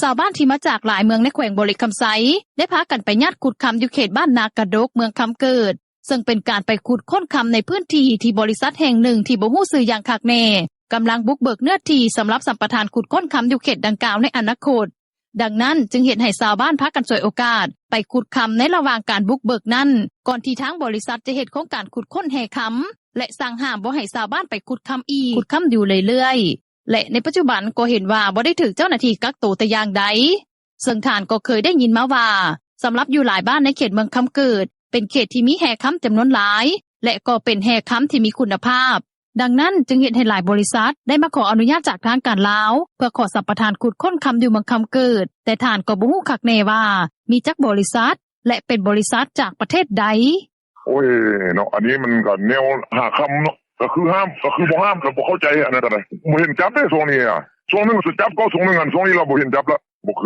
ชาวบ้านที่มาจากหลายเมืองในแขวงบริคำไซได้พากันไปญาติขุดคำอยู่เขตบ้านนากระดกเมืองคำเกิด ซึ่งเป็นการไปขุดค้นคำในพื้นที่ที่บริษัทแห่งหนึ่งที่บ่ฮู้ชื่ออย่างคักแน่กำลังบุกเบิกเนื้อที่สำหรับสัมปทานขุดค้นคำอยู่เขตดังกล่าวในอนาคต ดังนั้นจึงเห็นให้ชาวบ้านพักกันสวยโอกาส ไปขุดคำในระหว่างการบุกเบิกนั้น ก่อนที่ทางบริษัทจะเหตุโครงการขุดค้นแห่คำและสั่งห้ามบ่ให้ชาวบ้านไปขุดคำอีกขุดคำอยู่เรื่อย และในปัจจุบันก็เห็นว่าบ่ได้ถูกเจ้าหน้าที่กักตัวแต่อย่างใดซึ่งท่านก็เคยได้ยินมาว่าสำหรับอยู่หลายบ้านในเขตเมืองคำเกิด เป็นเขตที่มีแห่ค้ำจำนวนหลาย และก็เป็นแห่ค้ำที่มีคุณภาพ ดังนั้นจึงเห็นให้หลายบริษัท ได้มาขออนุญาตจากทางการลาว เพื่อขอสัมปทานขุดค้นคำอยู่เมืองคำเกิด แต่ท่านก็บ่ฮู้คักแน่ว่า มีจักบริษัท และเป็นบริษัทจากประเทศใดโอ้ยเนาะอันนี้มันก็แนวหาคำเนาะ ก็คือห้ามก็คือบ่ห้ามก็บ่เข้าใจอันนั้นก็ได้บ่เห็นจับได้ช่วงนี้อะช่วงนึงสิจับก็ช่วงหนึงอันช่วงนี้เราบ่เห็นจับละบ่คือ